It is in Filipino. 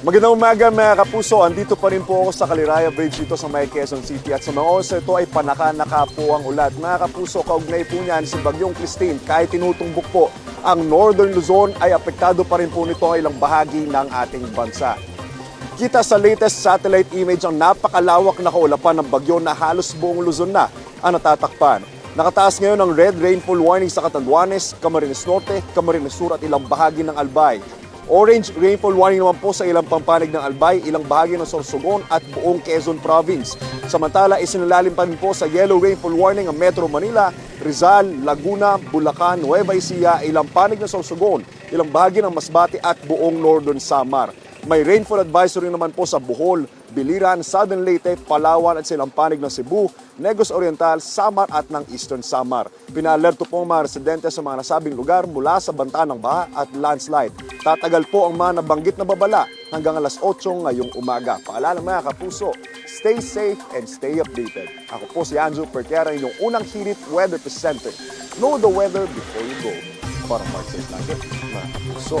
Magandang umaga mga kapuso. Andito pa rin po ako sa Kaliraya Bridge dito sa May Quezon City. At sa mga oras ito ay panaka-naka po ang ulat. Mga kapuso, kaugnay po niyan si Bagyong Christine. Kahit tinutumbok po ang Northern Luzon ay apektado pa rin po nito ang ilang bahagi ng ating bansa. Kita sa latest satellite image ang napakalawak na kaulapan ng bagyo na halos buong Luzon na ang natatakpan. Nakataas ngayon ang red rainfall warning sa Catanduanes, Camarines Norte, Camarines Sur at ilang bahagi ng Albay. Orange rainfall warning naman po sa ilang pampanig ng Albay, ilang bahagi ng Sorsogon at buong Quezon Province. Samantala, isinalalim pa rin po sa yellow rainfall warning ang Metro Manila, Rizal, Laguna, Bulacan, Nueva Ecija, ilang panig ng Sorsogon, ilang bahagi ng Masbate at buong Northern Samar. May rainfall advisory naman po sa Bohol, Biliran, Southern Leyte, Palawan at silang panig ng Cebu, Negros Oriental, Samar at ng Eastern Samar. Pinalerto po ang mga residente sa mga nasabing lugar mula sa banta ng baha at landslide. Tatagal po ang mga nabanggit na babala hanggang alas 8 ngayong umaga. Paalala mga kapuso, stay safe and stay updated. Ako po si Anjo Pertiera, inyong unang hirit weather presenter. Know the weather before you go. Para Safe lagi, mga kapuso.